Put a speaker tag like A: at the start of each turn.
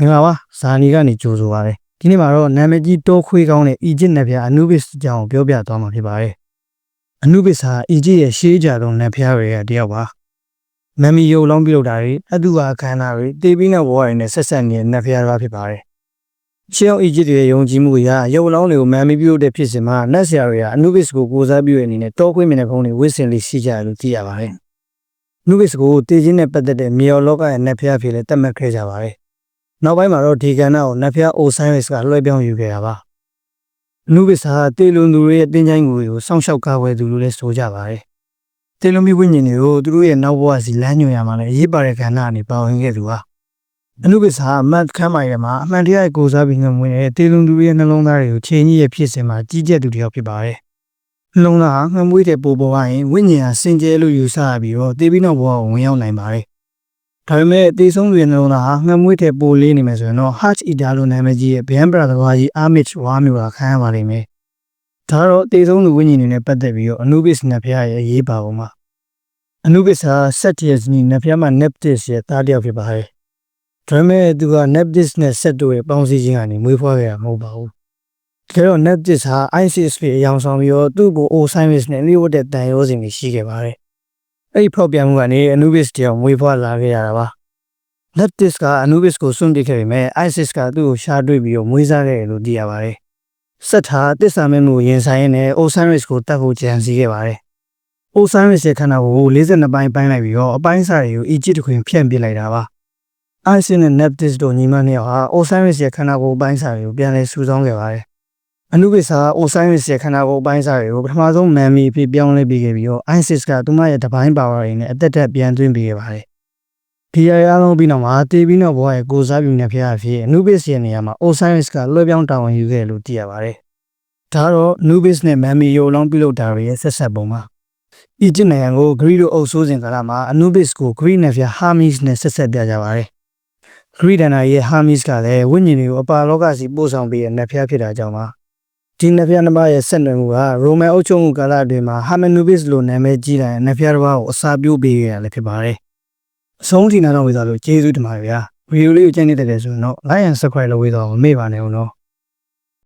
A: မင်္ဂလာပါဇာနီကနေကြိုဆိုပါရစေဒီနေ့မှာတော့နာမည်ကြီးတောခွေးကောင်းတဲ့အီဂျစ်နတ်ဖျားအနုဘစ်အကြောင်းကိုပြောပြသွားမှာဖြစ်ပါတယ်အနုဘစ်ဟာအီဂျစ်ရဲ့ရှေးကြဆုံးနတ်ဖျားတွေကတယောက်ပါမမ်မီယုံလောင်းပြုလုပ်တာတွေအတူပါအခမ်းအနားတွေတေးပြီးနဲ့ဝါရီနဲ့ဆက်ဆက်နေတဲ့နတ်ဖျားတွေဖြစ်ပါတယ်ရှေးအောင်အီဂျစ်တွေရဲ့ယုံကြည်မှုအရယုံလောင်းတွေကိုမမ်မီပြုလုပ်တဲ့ဖြစ်စဉ်မှာနတ်ဆရာတွေကအနုဘစ်ကိုကိုစားပြုတဲ့အနေနဲ့တောခွေးမြင်တဲ့ဖုံးတွေဝစ်စင်လေးရှိကြတယ်လို့သိရပါတယ်နုဘစ်ကိုတေးခြင်းနဲ့ပတ်သက်တဲ့မြေော်လောကရဲ့နတ်ဖျားဖြစ်လဲသတ်မှတ်ခဲ့ကြပါတယ် နောက်ပိုင်းမှာတော့ဒီကဏ္ဍကိုနတ်ဖျားအိုဆိုင်းရစ်ကလွှဲပြောင်းယူခဲ့တာပါ။နုဘစ်ဟာတေလွန်သူတွေရဲ့တင်းချိုင်းကိုစောင့်ရှောက်ကာကွယ်သူလို့လည်းဆိုကြပါတယ်။တေလွန်မီဝိညာဉ်တွေကိုသူတို့ရဲ့နောက်ဘဝစီလမ်းညွှန်ရမှာလည်းအရေးပါတဲ့ကဏ္ဍအနေပါဝင်ခဲ့သူပါ။အနုဘစ်ဟာမတ်ခမ်းမိုင်ထဲမှာအမှန်တရားကိုကိုးစားပြီးငမွေတဲ့တေလွန်သူတွေရဲ့နှလုံးသားတွေကိုချိန်ကြီးရဲ့ဖြစ်စဉ်မှာကြီးကျက်သူတစ်ယောက်ဖြစ်ပါတယ်။နှလုံးသားဟာငမွေတဲ့ပိုပေါ်ရရင်ဝိညာဉ်ဟာစင်ကြဲလို့ယူဆရပြီးတော့တေပြီးနောက်ဘဝကိုဝင်ရောက်နိုင်ပါတယ်။ ဒါပေမဲ့တေဆုံးတွေနှလုံးသားဟာငမွေးတဲ့ပိုလေးနေမယ်ဆိုရင်တော့ Hajj Ida လို့နာမည်ကြီးရဲ့ Band Brother ဘာကြီး Amit ဝါမျိုးကခံရပါလိမ့်မယ်။ဒါတော့တေဆုံးလူဝိညာဉ်တွေနဲ့ပတ်သက်ပြီးတော့ Anubis နတ်ဖျားရဲ့အရေးပါပုံမှာ Anubis ဟာ Set years နီနတ်ဖျားမှာ Nephthys ရဲ့သားတစ်ယောက်ဖြစ်ပါတယ်။ဒါပေမဲ့သူက Nephthys နဲ့ Set တို့ရဲ့ပေါင်းစည်းခြင်းကနေမွေးဖွားခဲ့တာမဟုတ်ပါဘူး။ဒါတော့ Nephthys ဟာ Isis ရဲ့အယောင်ဆောင်ပြီးတော့သူ့ကို Osiris နဲ့လျှို့တဲ့တန်ရိုးစင်တွေရှိခဲ့ပါတယ်။ အဲ့ဒီဖောက်ပြန်မှုကနေ Anubis တယောက်မွေးဖွားလာခဲ့ရတာပါ။ Leptis က Anubis ကိုစွန့်ပစ်ခဲ့ပေမဲ့ Isis ကသူ့ကိုရှားတွေ့ပြီးတော့မွေးစားခဲ့တယ်လို့သိရပါတယ်။ဆက်ထားတစ္ဆာမဲမှုကိုရင်ဆိုင်ရင်းနဲ့ Osiris ကိုတတ်ဖို့ကြံစည်ခဲ့ပါတယ်။ Osiris ရဲ့ခန္ဓာကိုယ်ကို42ပိုင်းပိုင်းလိုက်ပြီးတော့အပိုင်းစားတွေကို Egypt ခွင်ဖြန့်ပစ်လိုက်တာပါ။ Isis နဲ့ Neptis တို့ညီမနှစ်ယောက်ဟာ Osiris ရဲ့ခန္ဓာကိုယ်ပိုင်းစားတွေကိုပြန်လည်စုဆောင်းခဲ့ပါတယ်။ Anubis ဟာ Osiris ရဲ့ခန္ဓာကိုယ်ပိုင်းစားတွေကိုပထမဆုံးမမ်မီအဖြစ်ပြောင်းလဲပေးခဲ့ပြီးတော့ Isis ကသူမရဲ့တပိုင်းပါဝါတွေနဲ့အသက်သက်ပြန်သွင်းပေးခဲ့ပါတယ်။ဒီအရာအလုံးပြီးနောက်မှာတေပြီးနောက်ဘဝရဲ့ကိုစားပြုနေဖျားအဖြစ် Anubis ရဲ့နေရာမှာ Osiris ကလွှဲပြောင်းတာဝန်ယူခဲ့လို့သိရပါတယ်။ဒါတော့ Anubis နဲ့ Mummy ရုပ်လောင်းပြုလုပ်တာတွေရဲ့ဆက်ဆက်ပုံပါ။ Egypt နိုင်ငံကို Greek တို့အုပ်စိုးစဉ်ကာလမှာ Anubis ကို Greek နဲ့ဖျား Hermes နဲ့ဆက်ဆက်ပြကြပါတယ်။ Greek ဒဏ္ဍာရဲ့ Hermes ကလည်းဝိညာဉ်တွေကိုအပါလောကစီပို့ဆောင်ပေးတဲ့နတ်ဖျားဖြစ်တာကြောင့်ပါ။ ဒီနတ်ဖျားနှစ်ပါးရဲ့ဆက်နွယ်မှုကရိုမန်အုပ်ချုပ်မှုကာလအတွင်းမှာ Hermanubis လို့နာမည်ကြီးတဲ့နတ်ဖျားတစ်ပါးကိုအစာပြုတ်ပေးခဲ့ရလည်းဖြစ်ပါတယ်။အဆုံးထိနားတော့ဝေသွားလို့ကျေးဇူးတင်ပါတယ်ဗျာ။ဗီဒီယိုလေးကိုကြည့်နေတယ်ဆိုရင်တော့ like and subscribe လုပ်ဝေးတော့မမေ့ပါနဲ့ဦးနော်။